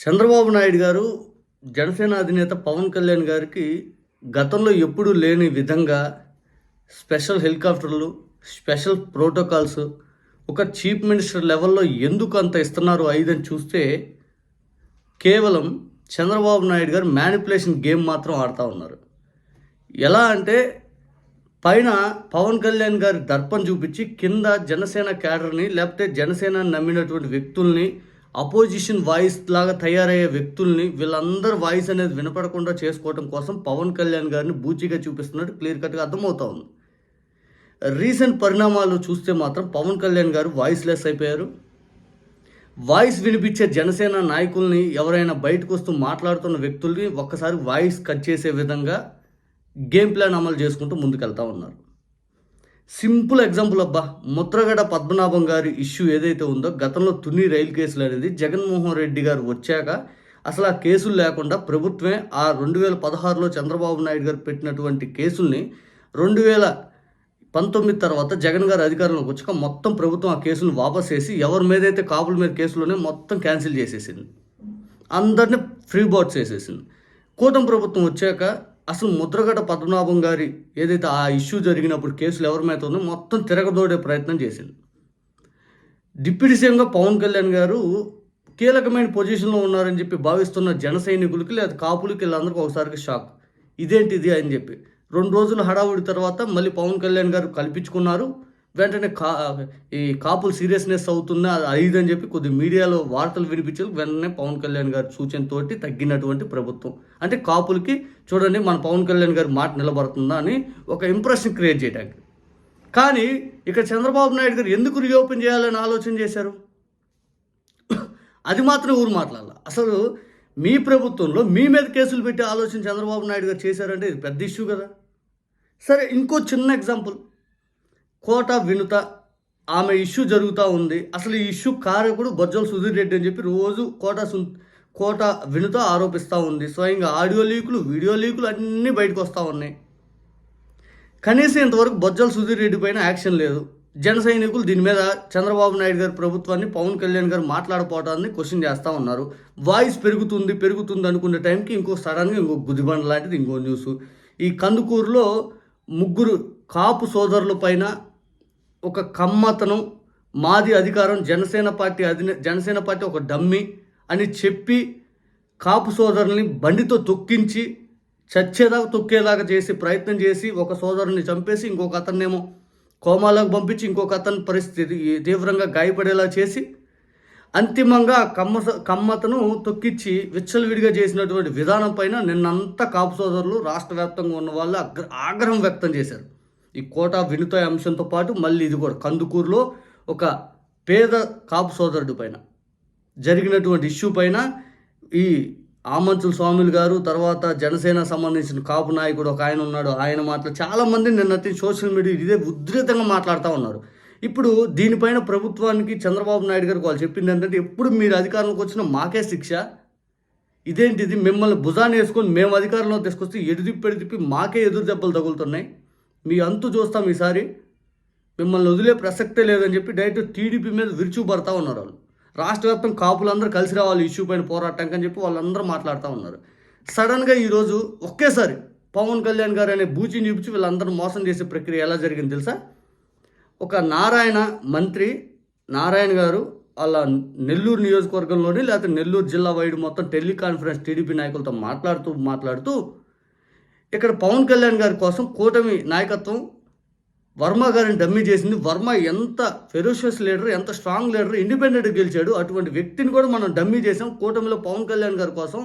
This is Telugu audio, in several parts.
చంద్రబాబు నాయుడు గారు జనసేన అధినేత పవన్ కళ్యాణ్ గారికి గతంలో ఎప్పుడూ లేని విధంగా స్పెషల్ హెలికాప్టర్లు స్పెషల్ ప్రోటోకాల్స్ ఒక చీఫ్ మినిస్టర్ లెవెల్లో ఎందుకు అంత ఇస్తున్నారు ఐదని చూస్తే కేవలం చంద్రబాబు నాయుడు గారు మ్యానిపులేషన్ గేమ్ మాత్రం ఆడుతూ ఉన్నారు. ఎలా అంటే పైన పవన్ కళ్యాణ్ గారి దర్పం చూపించి కింద జనసేన క్యాడర్ని లేకపోతే జనసేన నమ్మినటువంటి వ్యక్తుల్ని అపోజిషన్ వాయిస్ లాగా తయారయ్యే వ్యక్తుల్ని వీళ్ళందరి వాయిస్ అనేది వినపడకుండా చేసుకోవడం కోసం పవన్ కళ్యాణ్ గారిని బూచిగా చూపిస్తున్నట్టు క్లియర్ కట్గా అర్థమవుతా ఉంది. రీసెంట్ పరిణామాలు చూస్తే మాత్రం పవన్ కళ్యాణ్ గారు వాయిస్ లెస్ అయిపోయారు. వాయిస్ వినిపించే జనసేన నాయకుల్ని ఎవరైనా బయటకు వస్తూ మాట్లాడుతున్న వ్యక్తుల్ని ఒక్కసారి వాయిస్ కట్ చేసే విధంగా గేమ్ ప్లాన్ అమలు చేసుకుంటూ ముందుకెళ్తా ఉన్నారు. సింపుల్ ఎగ్జాంపుల్ అబ్బా. ముద్రగడ పద్మనాభం గారి ఇష్యూ ఏదైతే ఉందో గతంలో తుని రైలు కేసులు అనేది జగన్మోహన్ రెడ్డి గారు వచ్చాక అసలు ఆ కేసులు లేకుండా ప్రభుత్వమే ఆ రెండు వేల పదహారులో చంద్రబాబు నాయుడు గారు పెట్టినటువంటి కేసుల్ని రెండు వేల పంతొమ్మిది తర్వాత జగన్ గారు అధికారంలోకి వచ్చాక మొత్తం ప్రభుత్వం ఆ కేసులు వాపస్ చేసి ఎవరి మీద అయితే కాపుల మీద కేసులోనే మొత్తం క్యాన్సిల్ చేసేసింది. అందరినీ ఫ్రీ బౌట్ చేసేసింది కూటమి ప్రభుత్వం వచ్చాక అసలు ముద్రగడ పద్మనాభం గారి ఏదైతే ఆ ఇష్యూ జరిగినప్పుడు కేసులు ఎవరి మీద ఉందో మొత్తం తిరగదోడే ప్రయత్నం చేసింది. డిప్యూటీ సీఎంగా పవన్ కళ్యాణ్ గారు కీలకమైన పొజిషన్లో ఉన్నారని చెప్పి భావిస్తున్న జన సైనికులకి లేదా కాపులకి వీళ్ళందరికీ ఒకసారికి షాక్. ఇదేంటిది అని చెప్పి. రెండు రోజులు హడావుడి తర్వాత మళ్ళీ పవన్ కళ్యాణ్ గారు కల్పించుకున్నారు. వెంటనే కా ఈ కాపులు సీరియస్నెస్ అవుతుందా అది అని చెప్పి కొద్ది మీడియాలో వార్తలు వినిపించారు వెంటనే పవన్ కళ్యాణ్ గారి సూచనతోటి తగ్గినటువంటి ప్రభుత్వం. అంటే కాపులకి చూడండి మన పవన్ కళ్యాణ్ గారి మాట నిలబడుతుందా అని ఒక ఇంప్రెషన్ క్రియేట్ చేయడానికి. కానీ ఇక్కడ చంద్రబాబు నాయుడు గారు ఎందుకు రీఓపెన్ చేయాలని ఆలోచన చేశారు? అది మాత్రం ఊరు మాట్లాడాలి. అసలు మీ ప్రభుత్వంలో మీ మీద కేసులు పెట్టి ఆలోచన చంద్రబాబు నాయుడు గారు చేశారంటే ఇది పెద్ద ఇష్యూ కదా. సరే ఇంకో చిన్న ఎగ్జాంపుల్ కోట వినుత ఆమె ఇష్యూ జరుగుతూ ఉంది. అసలు ఈ ఇష్యూ కారకుడు బొజ్జల సుధీర్ రెడ్డి అని చెప్పి రోజు కోట కోట వినుత ఆరోపిస్తూ ఉంది. స్వయంగా ఆడియో లీకులు వీడియో లీకులు అన్నీ బయటకు వస్తూ ఉన్నాయి. కనీసం ఇంతవరకు బొజ్జల సుధీర్ రెడ్డి పైన యాక్షన్ లేదు. జన సైనికులు దీని మీద చంద్రబాబు నాయుడు గారి ప్రభుత్వాన్ని పవన్ కళ్యాణ్ గారు మాట్లాడపోవటాన్ని క్వశ్చన్ చేస్తూ ఉన్నారు. వాయిస్ పెరుగుతుంది పెరుగుతుంది అనుకునే టైంకి ఇంకో సడన్గా ఇంకో గుదిబండ లాంటిది ఇంకో న్యూస్. ఈ కందుకూరులో ముగ్గురు కాపు సోదరుల పైన ఒక కమ్మతనం మాది అధికారం జనసేన పార్టీ అధినే జనసేన పార్టీ ఒక డమ్మి అని చెప్పి కాపు సోదరుల్ని బండితో తొక్కించి చచ్చేదాకా తొక్కేదాకా చేసి ప్రయత్నం చేసి ఒక సోదరుని చంపేసి ఇంకొక అతన్నేమో కోమాలకు పంపించి ఇంకొక అతని పరిస్థితి తీవ్రంగా గాయపడేలా చేసి అంతిమంగా కమ్మ కమ్మతను తొక్కిచ్చి విచ్చలవిడిగా చేసినటువంటి విధానం పైన నిన్నంతా కాపు సోదరులు రాష్ట్ర వ్యాప్తంగా ఉన్న వాళ్ళు అగ్ర ఆగ్రహం వ్యక్తం చేశారు. ఈ కోట వినుతాయి అంశంతో పాటు మళ్ళీ ఇది కూడా కందుకూరులో ఒక పేద కాపు సోదరుడి పైన జరిగినటువంటి ఇష్యూ పైన ఈ ఆమంచుల స్వాములు గారు తర్వాత జనసేన సంబంధించిన కాపు నాయకుడు ఒక ఆయన ఉన్నాడు. ఆయన మాటలు చాలామంది నిన్నటి సోషల్ మీడియా ఇదే ఉధృతంగా మాట్లాడుతూ ఉన్నారు. ఇప్పుడు దీనిపైన ప్రభుత్వానికి చంద్రబాబు నాయుడు గారికి వాళ్ళు చెప్పింది ఏంటంటే ఎప్పుడు మీరు అధికారంలోకి వచ్చిన మాకే శిక్ష. ఇదేంటిది? మిమ్మల్ని భుజాన్ని వేసుకొని మేము అధికారంలో తీసుకొస్తే ఎడుదిప్పి ఎడుదిప్పి మాకే ఎదురు దెబ్బలు తగులుతున్నాయి. మీ అంతు చూస్తాం ఈసారి. మిమ్మల్ని వదిలే ప్రసక్తే లేదని చెప్పి డైరెక్ట్ టీడీపీ మీద విరుచుపడతా ఉన్నారు వాళ్ళు. రాష్ట్ర వ్యాప్తం కాపులందరూ కలిసి రావాలి ఇష్యూ పైన పోరాటానికి అని చెప్పి వాళ్ళందరూ మాట్లాడుతూ ఉన్నారు. సడన్గా ఈరోజు ఒకేసారి పవన్ కళ్యాణ్ గారు అనే బూచిని చూపించి వీళ్ళందరూ మోసం చేసే ప్రక్రియ ఎలా జరిగింది తెలుసా? ఒక నారాయణ మంత్రి నారాయణ గారు వాళ్ళ నెల్లూరు నియోజకవర్గంలోని లేకపోతే నెల్లూరు జిల్లా వైడ్ మొత్తం టెలికాన్ఫరెన్స్ టీడీపీ నాయకులతో మాట్లాడుతూ మాట్లాడుతూ ఇక్కడ పవన్ కళ్యాణ్ గారి కోసం కూటమి నాయకత్వం వర్మ గారిని డమ్మీ చేసింది. వర్మ ఎంత ఫెరోషియస్ లీడర్ ఎంత స్ట్రాంగ్ లీడర్ ఇండిపెండెంట్ గెలిచాడు. అటువంటి వ్యక్తిని కూడా మనం డమ్మీ చేసాం కూటమిలో పవన్ కళ్యాణ్ గారి కోసం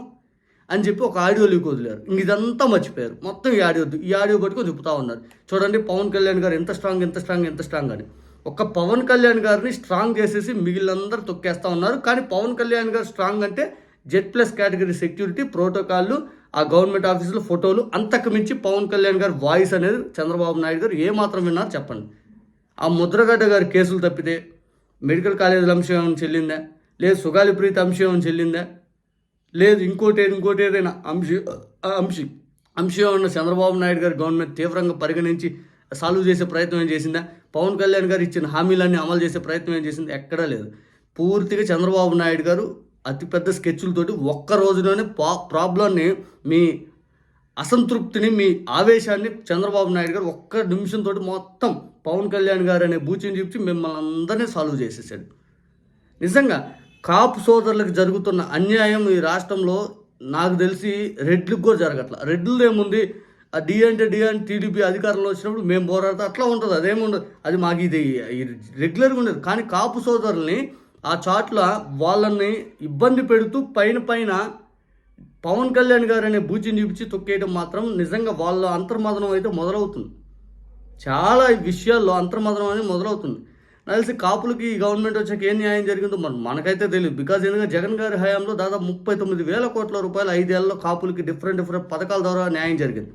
అని చెప్పి ఒక ఆడియో లీక్ వదిలేరు. ఇంక ఇదంతా మర్చిపోయారు. మొత్తం ఈ ఆడియో ఈ ఆడియో పట్టుకొని చెప్తా ఉన్నారు. చూడండి పవన్ కళ్యాణ్ గారు ఎంత స్ట్రాంగ్ ఎంత స్ట్రాంగ్ ఎంత స్ట్రాంగ్ అని. ఒక పవన్ కళ్యాణ్ గారిని స్ట్రాంగ్ చేసేసి మిగిలినందరూ తొక్కేస్తూ ఉన్నారు. కానీ పవన్ కళ్యాణ్ గారు స్ట్రాంగ్ అంటే జెడ్ ప్లస్ కేటగిరీ సెక్యూరిటీ ప్రోటోకాల్లు ఆ గవర్నమెంట్ ఆఫీసులో ఫోటోలు అంతకు మించి పవన్ కళ్యాణ్ గారి వాయిస్ అనేది చంద్రబాబు నాయుడు గారు ఏ మాత్రం విన్నారు చెప్పండి. ఆ ముద్రగడ్డ గారి కేసులు తప్పితే మెడికల్ కాలేజీల అంశం ఏమైనా చెల్లిందా? లేదు సుగాలి ప్రీతి అంశం ఏమైనా చెల్లిందా? లేదు ఇంకోటి ఇంకోటి ఏదైనా అంశ ఆ అంశం అంశం ఉన్న చంద్రబాబు నాయుడు గారి గవర్నమెంట్ తీవ్రంగా పరిగణించి సాల్వ్ చేసే ప్రయత్నం ఏం చేసిందా? పవన్ కళ్యాణ్ గారు ఇచ్చిన హామీలన్నీ అమలు చేసే ప్రయత్నం ఏం చేసింది? ఎక్కడా లేదు. పూర్తిగా చంద్రబాబు నాయుడు గారు అతిపెద్ద స్కెచ్లతోటి ఒక్క రోజులోనే పా ప్రాబ్లంని మీ అసంతృప్తిని మీ ఆవేశాన్ని చంద్రబాబు నాయుడు గారు ఒక్క నిమిషంతో మొత్తం పవన్ కళ్యాణ్ గారు అనే బూచిని చెప్పి మిమ్మల్ని అందరినీ సాల్వ్ చేసేసాడు. నిజంగా కాపు సోదరులకు జరుగుతున్న అన్యాయం ఈ రాష్ట్రంలో నాకు తెలిసి రెడ్లకు కూడా జరగట్ల. రెడ్లు ఏముంది? ఆ డి అంటే డి అంటే టీడీపీ అధికారంలో వచ్చినప్పుడు మేము పోరాడతా అట్లా ఉంటుంది అదేముండదు. అది మాకు ఇది రెగ్యులర్గా ఉండదు. కానీ కాపు సోదరుల్ని ఆ చాట్ల వాళ్ళని ఇబ్బంది పెడుతూ పైన పైన పవన్ కళ్యాణ్ గారు అనే బూచిని చూపించి తొక్కేయడం మాత్రం నిజంగా వాళ్ళ అంతర్మదనం అయితే మొదలవుతుంది. చాలా విషయాల్లో అంతర్మదనం అనేది మొదలవుతుంది. నాకు తెలిసి కాపులకి ఈ గవర్నమెంట్ వచ్చాక ఏం న్యాయం జరిగిందో మరి మనకైతే తెలియదు. బికాజ్ ఎందుకంటే జగన్ గారి హయాంలో దాదాపు ముప్పై తొమ్మిది వేల కోట్ల రూపాయలు ఐదేళ్ళలో కాపులకి డిఫరెంట్ డిఫరెంట్ పథకాల ద్వారా న్యాయం జరిగింది.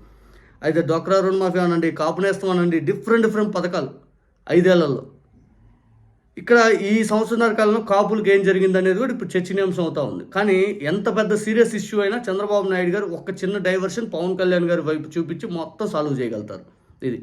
అయితే డొక్రా రుణమాఫీ అనండి కాపు నేస్తం అనండి డిఫరెంట్ డిఫరెంట్ పథకాలు ఐదేళ్ళలో. ఇక్కడ ఈ సంవత్సరాల కాలంలో కాపులకు ఏం జరిగింది అనేది కూడా ఇప్పుడు చర్చనీయాంశం అవుతా ఉంది. కానీ ఎంత పెద్ద సీరియస్ ఇష్యూ అయినా చంద్రబాబు నాయుడు గారు ఒక చిన్న డైవర్షన్ పవన్ కళ్యాణ్ గారి వైపు చూపించి మొత్తం సాల్వ్ చేయగలుగుతారు. ఇది.